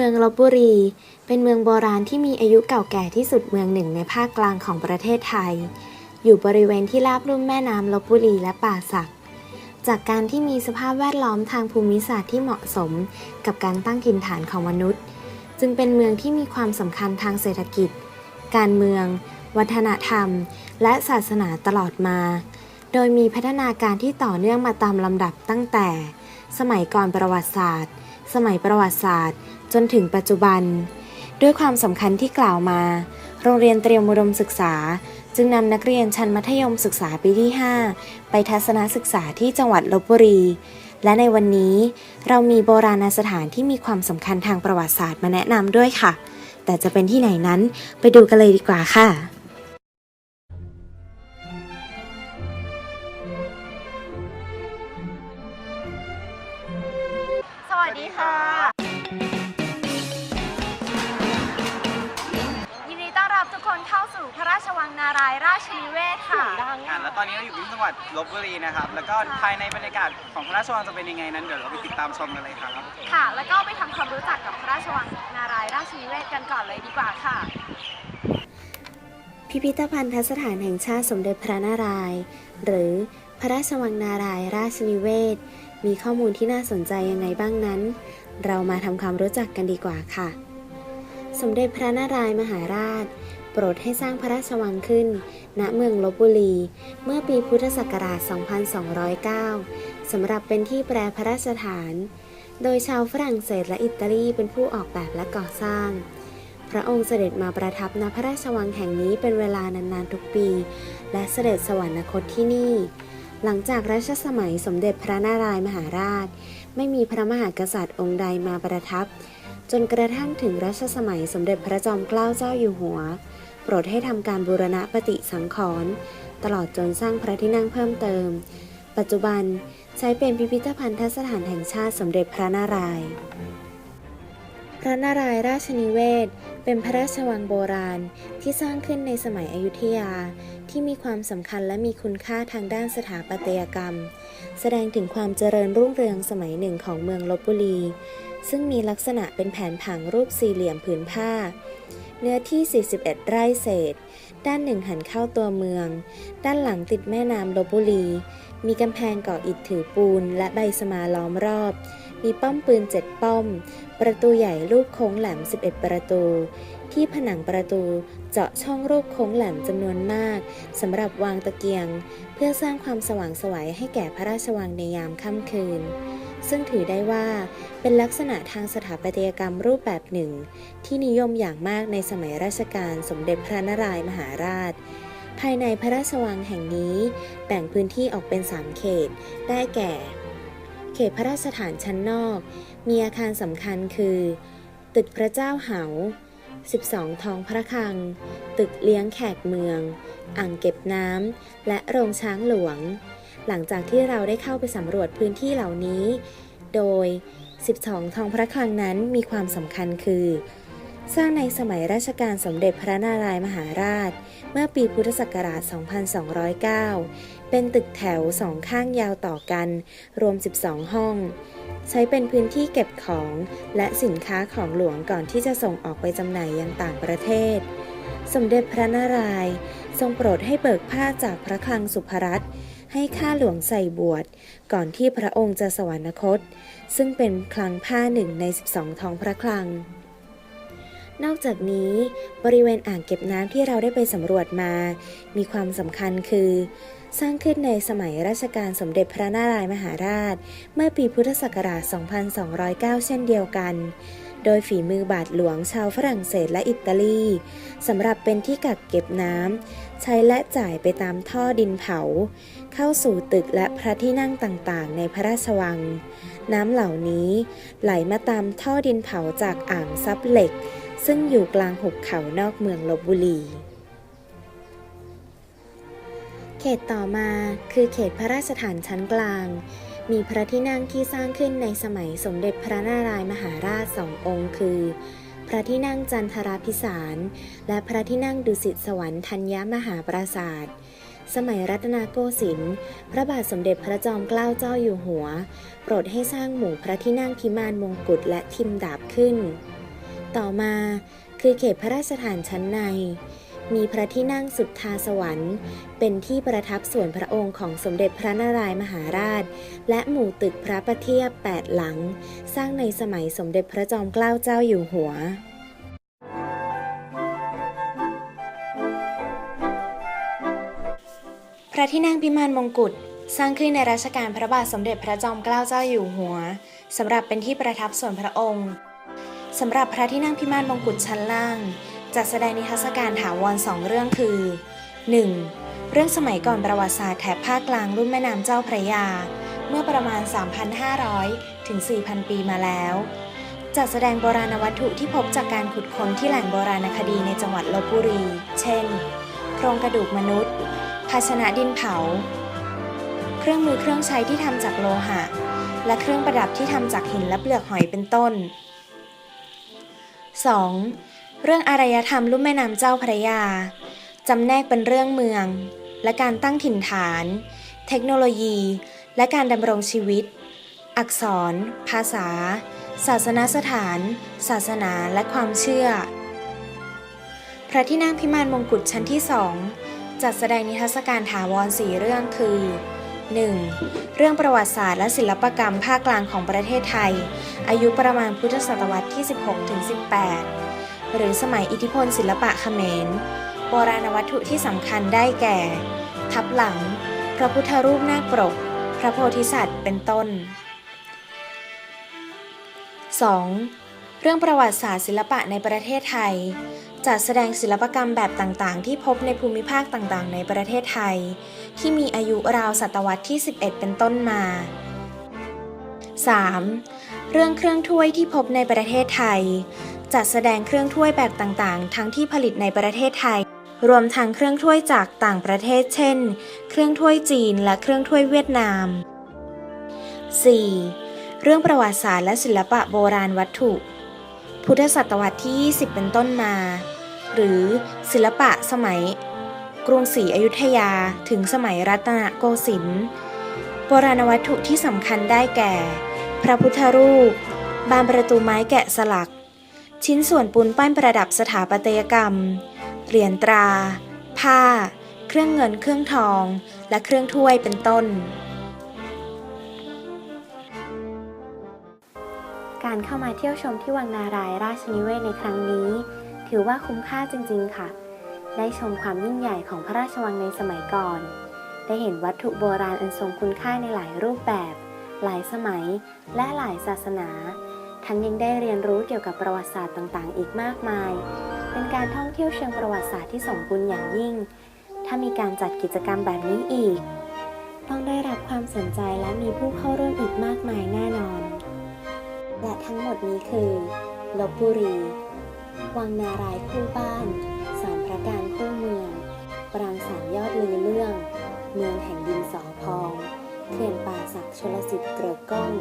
เมืองลบบุรี เป็นเมืองโบราณที่มีอายุเก่าแก่ที่สุดเมืองหนึ่งในภาคกลางของประเทศไทย อยู่บริเวณที่ราบลุ่มแม่น้ำลบบุรีและป่าสัก จากการที่มีสภาพแวดล้อมทางภูมิศาสตร์ที่เหมาะสม กับการตั้งถิ่นฐานของมนุษย์ จึงเป็นเมืองที่มีความสำคัญทางเศรษฐกิจ การเมือง วัฒนธรรม และศาสนาตลอดมา โดยมีพัฒนาการที่ต่อเนื่องมาตามลำดับตั้งแต่ สมัยก่อนประวัติศาสตร์ สมัยประวัติศาสตร์ จนถึงปัจจุบัน ด้วยความสำคัญที่กล่าวมา โรงเรียนเตรียมอุดมศึกษา จึงนำนักเรียนชั้นมัธยมศึกษาปีที่ 5 ไปทัศนศึกษาที่จังหวัดลบบุรี และในวันนี้เรามีโบราณสถานที่มีความสำคัญทางประวัติศาสตร์มาแนะนำด้วยค่ะ แต่จะเป็นที่ไหนนั้นไปดูกันเลยดีกว่าค่ะสวัสดีค่ะ สู่พระราชวังนารายณ์ราชนิเวศค่ะ อ่าแล้วตอนนี้เราอยู่ที่จังหวัดลบบุรีนะครับ แล้วก็ภายในบรรยากาศของพระราชวังจะเป็นยังไงนั้นเดี๋ยวเราไปติดตามชมกันเลยครับ ค่ะ แล้วก็ไปทำความรู้จักกับพระราชวังนารายณ์ราชนิเวศกันก่อนเลยดีกว่าค่ะ พิพิธภัณฑสถานแห่งชาติสมเด็จพระนารายณ์หรือพระราชวังนารายณ์ราชนิเวศ มีข้อมูลที่น่าสนใจยังไงบ้างนั้น เรามาทำความรู้จักกันดีกว่าค่ะ สมเด็จพระนารายณ์มหาราช โปรดให้สร้างพระราชวังขึ้น ณ เมืองลบบุรี เมื่อปีพุทธศักราช 2209 สำหรับเป็นที่แปรพระราชฐาน โดยชาวฝรั่งเศสและอิตาลีเป็นผู้ออกแบบและก่อสร้าง พระองค์เสด็จมาประทับณพระราชวังแห่งนี้เป็นเวลานานๆทุกปี และเสด็จสวรรคตที่นี่ หลังจากรัชสมัยสมเด็จพระนารายมหาราช ไม่มีพระมหากษัตริย์องค์ใดมาประทับจนกระทั่งถึงรัชสมัยสมเด็จพระจอมเกล้าเจ้าอยู่หัว ปรดให้ทำการบูรณะปฏิสังขรณ์ตลอดจนสร้างพระที่นั่งเพิ่มเติม ปัจจุบันใช้เป็นพิพิธภัณฑสถานแห่งชาติสมเด็จพระนารายณ์พระนารายณ์ราชนิเวศ เป็นพระราชวังโบราณที่สร้างขึ้นในสมัยอยุธยาที่มีความสำคัญและมีคุณค่าทางด้านสถาปัตยกรรม แสดงถึงความเจริญรุ่งเรืองสมัยหนึ่งของเมืองลบบุรี ซึ่งมีลักษณะเป็นแผนผังรูปสี่เหลี่ยมผืนผ้า เนื้อที่ 41 ไร่เศษ ด้านหนึ่งหันเข้าตัวเมือง ด้านหลังติดแม่น้ำลบบุรี มีกำแพงก่ออิฐถือปูนและใบสมาล้อมรอบ มีป้อมปืน 7 ป้อม ประตูใหญ่รูปโค้งแหลม 11 ประตู ที่ผนังประตูเจาะช่องรูปโค้งแหลมจำนวนมากสำหรับวางตะเกียง เพื่อสร้างความสว่างสวัยให้แก่พระราชวังในยามค่ำคืน ซึ่งถือได้ว่าเป็นลักษณะทางสถาปัตยกรรมรูปแบบหนึ่ง ที่นิยมอย่างมากในสมัยรัชกาลสมเด็จพระนารายณ์มหาราช ภายในพระราชวังแห่งนี้แบ่งพื้นที่ออกเป็น3เขต ได้แก่ เขตพระราชฐานชั้นนอก มีอาคารสำคัญคือ ตึกพระเจ้าเหา 12ทองพระคลัง ตึกเลี้ยงแขกเมือง อ่างเก็บน้ำ และโรงช้างหลวง หลังจากที่เราได้เข้าไปสำรวจพื้นที่เหล่านี้ โดย 12ทองพระคลังนั้นมีความสำคัญคือ สร้างในสมัยรัชกาลสมเด็จพระนารายมหาราช เมื่อปีพุทธศักราช 2209 เป็นตึกแถวสองข้างยาวต่อกัน รวม 12 ห้อง ใช้เป็นพื้นที่เก็บของและสินค้าของหลวงก่อนที่จะส่งออกไปจำหน่ายยังต่างประเทศ สมเด็จพระนารายณ์ทรงโปรดให้เบิกผ้าจากพระคลังสุภรัตน์ให้ข้าหลวงใส่บวชก่อนที่พระองค์จะสวรรคต ซึ่งเป็นคลังผ้าหนึ่งใน 12ทองพระคลัง นอกจากนี้บริเวณอ่างเก็บน้ำที่เราได้ไปสำรวจมา มีความสำคัญคือ สร้างขึ้นในสมัยรัชกาลสมเด็จพระนารายณ์มหาราช เมื่อปีพุทธศักราช 2209 เช่นเดียวกัน โดยฝีมือบาทหลวงชาวฝรั่งเศสและอิตาลีสำหรับเป็นที่กักเก็บน้ำใช้และจ่ายไปตามท่อดินเผา เข้าสู่ตึกและพระที่นั่งต่างๆ ในพระราชวัง น้ำเหล่านี้ไหลมาตามท่อดินเผาจากอ่างซับเหล็ก ซึ่งอยู่กลางหุบเขานอกเมืองลบบุรี เขตต่อมาคือเขตพระราชฐานชั้นกลาง มีพระที่นั่งที่สร้างขึ้นในสมัยสมเด็จพระนารายมหาราชสององค์คือ พระที่นั่งจันทราภิสาร และพระที่นั่งดุสิตสวรรค์ธัญญมหาปราศาสตร์สมัยรัตนโกสินทร์ พระบาทสมเด็จพระจอมเกล้าเจ้าอยู่หัว โปรดให้สร้างหมู่พระที่นั่งพิมานมงกุฎและทิมดาบขึ้น ต่อมาคือเขตพระราชฐานชั้นใน มีพระที่นั่งสุดทาสวรรค์ เป็นที่ประทับส่วนพระองค์ของสมเด็จพระนารายมหาราช และหมู่ตึกพระประเทียบ8หลัง สร้างในสมัยสมเด็จพระจอมเกล้าเจ้าอยู่หัวพระที่นั่งพิมานมงกุฎสร้างขึ้นในรัชกาลพระบาทสมเด็จพระจอมเกล้าเจ้าอยู่หัวสำหรับเป็นที่ประทับส่วนพระองค์ สำหรับพระที่นั่งพิมานมงกุฎชั้นล่าง จัดแสดงนิทรรศการถาวรสองเรื่องคือ 1. เรื่องสมัยก่อนประวัติศาสตร์แถบภาคกลางรุ่นแม่น้ำเจ้าพระยา เมื่อประมาณ 3,500 ถึง 4,000 ปีมาแล้ว จัดแสดงโบราณวัตถุที่พบจากการขุดค้นที่แหล่งโบราณคดีในจังหวัดลบบุรี เช่น โครงกระดูกมนุษย์ ภาชนะดินเผา เครื่องมือเครื่องใช้ที่ทำจากโลหะ และเครื่องประดับที่ทำจากหินและเปลือกหอยเป็นต้น 2. เรื่องอารยธรรมลุ่มแม่น้ำเจ้าพระยา จำแนกเป็นเรื่องเมือง และการตั้งถิ่นฐาน เทคโนโลยี และการดำรงชีวิต อักษร ภาษา ศาสนสถาน ศาสนาและความเชื่อ พระที่นั่งพิมานมงกุฎชั้นที่สองจัดแสดงนิทรรศการถาวรสี่เรื่องคือ 1. เรื่องประวัติศาสตร์และศิลปกรรมภาคกลางของประเทศไทย อายุประมาณพุทธศตวรรษที่ 16-18 หรือสมัยอิทธิพลศิลปะเขมร โบราณวัตถุที่สำคัญได้แก่ ทับหลัง พระพุทธรูปนาคปรก พระโพธิสัตว์ เป็นต้น 2. เรื่องประวัติศาสตร์ศิลปะในประเทศไทย จัดแสดงศิลปกรรมแบบต่างๆ ที่พบในภูมิภาคต่างๆ ในประเทศไทย ที่มีอายุราวศตวรรษที่ 11 เป็นต้นมา 3. เรื่องเครื่องถ้วยที่พบในประเทศไทย จัดแสดงเครื่องถ้วยแบบต่างๆ ทั้งที่ผลิตในประเทศไทย รวมทั้งเครื่องถ้วยจากต่างประเทศ เช่น เครื่องถ้วยจีนและเครื่องถ้วยเวียดนาม 4. เรื่องประวัติศาสตร์และศิลปะโบราณวัตถุ พุทธศตวรรษที่ 20 เป็นต้นมา หรือศิลปะสมัยกรุงศรีอยุธยาถึงสมัยรัตนโกสินทร์โบราณวัตถุที่สำคัญได้แก่ พระพุทธรูป บานประตูไม้แกะสลัก ชิ้นส่วนปูนปั้นประดับสถาปัตยกรรม เหรียญตรา ผ้า เครื่องเงินเครื่องทอง และเครื่องถ้วยเป็นต้น การเข้ามาเที่ยวชมที่วังนารายราชนิเวศในครั้งนี้ ถือว่าคุ้มค่าจริงๆค่ะ ได้ชมความยิ่งใหญ่ของพระราชวังในสมัยก่อน ได้เห็นวัตถุโบราณอันทรงคุณค่าในหลายรูปแบบ หลายสมัย และหลายศาสนา ทั้งยังได้เรียนรู้เกี่ยวกับประวัติศาสตร์ต่างๆ อีกมากมาย เป็นการท่องเที่ยวเชิงประวัติศาสตร์ที่สมบูรณ์อย่างยิ่ง ถ้ามีการจัดกิจกรรมแบบนี้อีก ต้องได้รับความสนใจและมีผู้เข้าร่วมอีกมากมายแน่นอน และทั้งหมดนี้คือลบบุรี วังนารายคู่บ้านสามพระการคู่เมือง ปรางสามยอดลือเรื่อง เมืองแห่งดินสอพองเขื่อนป่าศักดิ์ชลสิทธิ์เกริกก้อง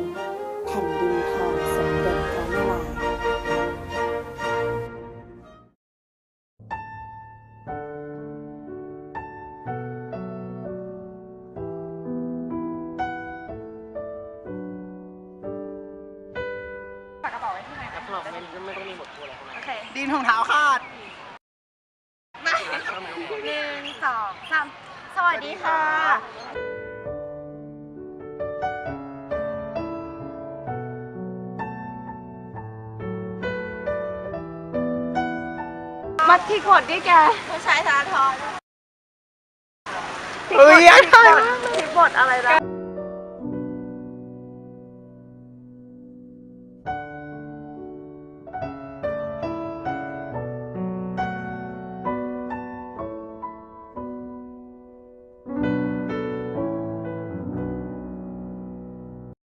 แผ่นดินทองสมเด็จพระนาราย ดินของเท้าขาดมาหนึ่งสองสามสวัสดีค่ะ มัดที่กดดิแกผู้ชายทาทอนเอ้ยอยากถ่ายที่บทอะไรนะ